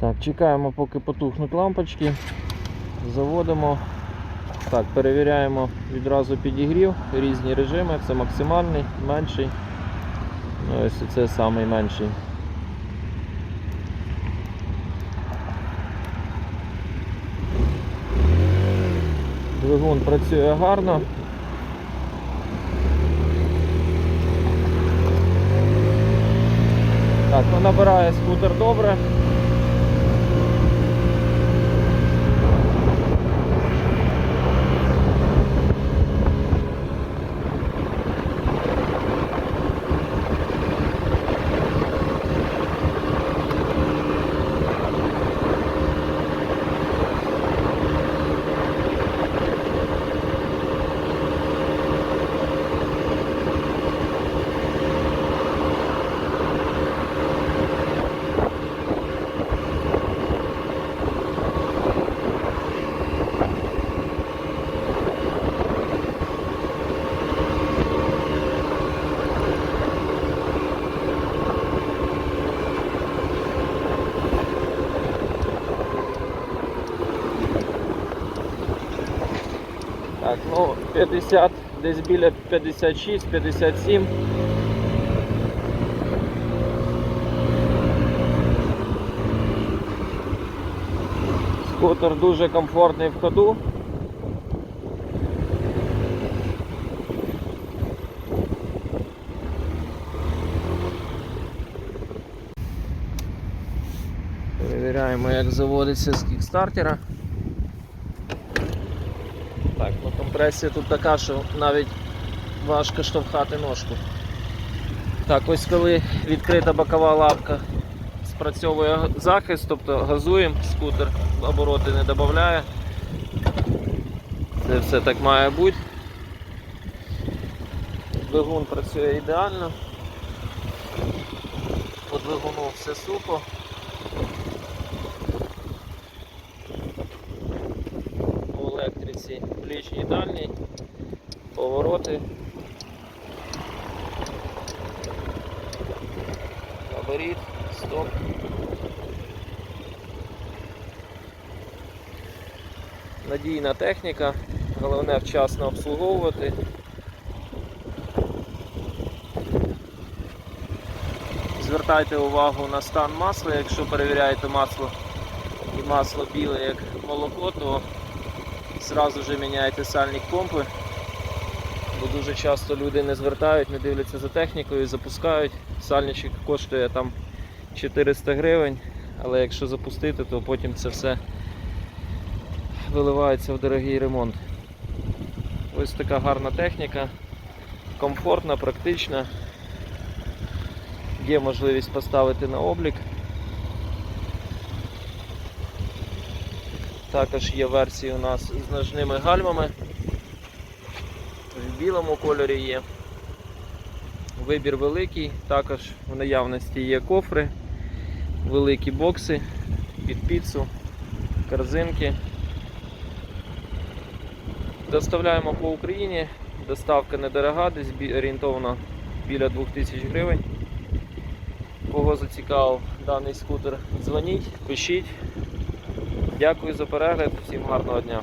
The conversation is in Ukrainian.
Так, чекаємо, поки потухнуть лампочки. Заводимо. Так, перевіряємо відразу підігрів, різні режими. Це максимальний, менший. Ну, ось це самий менший. Двигун працює гарно. Так, ну набирає скутер добре. Так, ну 50, десь біля 56, 57. Скутер дуже комфортний в ходу. Перевіряємо, як заводиться з кікстартера. Так, ну компресія тут така, що навіть важко штовхати ножку. Так, ось коли відкрита бокова лапка спрацьовує захист, тобто газуємо, скутер обороти не додає. Це все так має бути. Двигун працює ідеально. По двигуну все сухо. по електриці ближній дальній, повороти. Габарит, стоп. Надійна техніка, головне вчасно обслуговувати. Звертайте увагу на стан масла, якщо перевіряєте масло і масло біле як молоко, то Зразу же міняйте сальник помпи, бо дуже часто люди не звертають, не дивляться за технікою, запускають. Сальничок коштує там 400 гривень, але якщо запустити, то потім це все виливається в дорогий ремонт. Ось така гарна техніка, комфортна, практична. Є можливість поставити на облік. Також є версії у нас з ножними гальмами. В білому кольорі є. Вибір великий, також в наявності є кофри, великі бокси під піцу, корзинки. Доставляємо по Україні, доставка недорога, десь орієнтовно біля 2000 гривень. Кого зацікавив даний скутер, дзвоніть, пишіть. Дякую за перегляд, всім гарного дня.